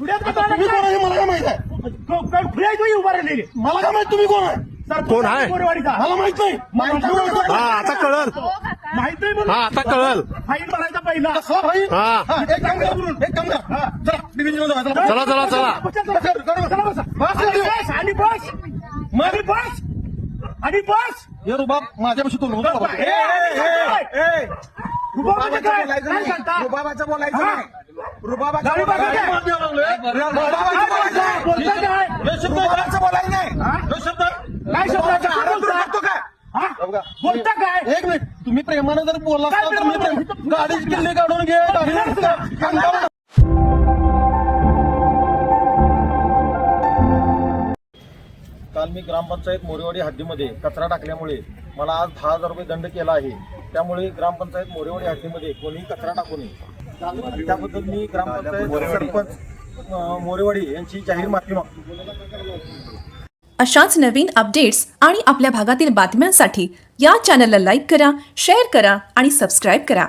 तुम्ही कोण आहे मला काय माहीत आहे? पुढे तू उभा राहिलेली मला काय माहीत तुम्ही कोण आहे? कोण आहे? मला माहीत नाही. हा आता कळल. माहीत नाही म्हणून. हा आता कळल. फाईन भरायचा पहिला. कसला भाई हा. हा, एक काम करा. एक काम करा. चला डिव्हिजनमध्ये जाऊ, चला. चला बसा. बस, आणि बस आणि बस. आणि बस. आणि बस. हे रुबाब माझ्यापाशी तो नव्हता बाबा. ए, ए, ए, ए. रुबाबाचं काय? नाही सांगता? रुबाबाचं बोलायचं? नाही रुबाबाचं गाडी बघा बोलायचं काय? नाही. काय बोलताय? बोलताय काय? शब्द रुबाबाचं बोलायचं नाही शब्द काय शब्दाचा? काय आरोप बोलताय? करतो काय हा? बघा. बोलता काय एक मिनिट तुम्ही प्रेमानं जर बोलला असता? प्रेम- गाडीची किल्ली काढून घे गाडी काल मी ग्रामपंचायत मोरेवाडी हद्दीमध्ये कचरा टाकल्यामुळे मला आज दहा हजार रुपये दंड केला आहे. त्यामुळे ग्रामपंचायत मोरेवाडी हद्दीमध्ये कोणीही कचरा टाकू नये. त्याबद्दल मी ग्रामपंचायत सरपंच मोरेवाडी यांची जाहीर माफी मागतो. अशाच नवीन अपडेट्स आणि आपल्या भागातील बातम्यांसाठी या चॅनलला लाईक करा शेअर करा आणि सबस्क्राईब करा.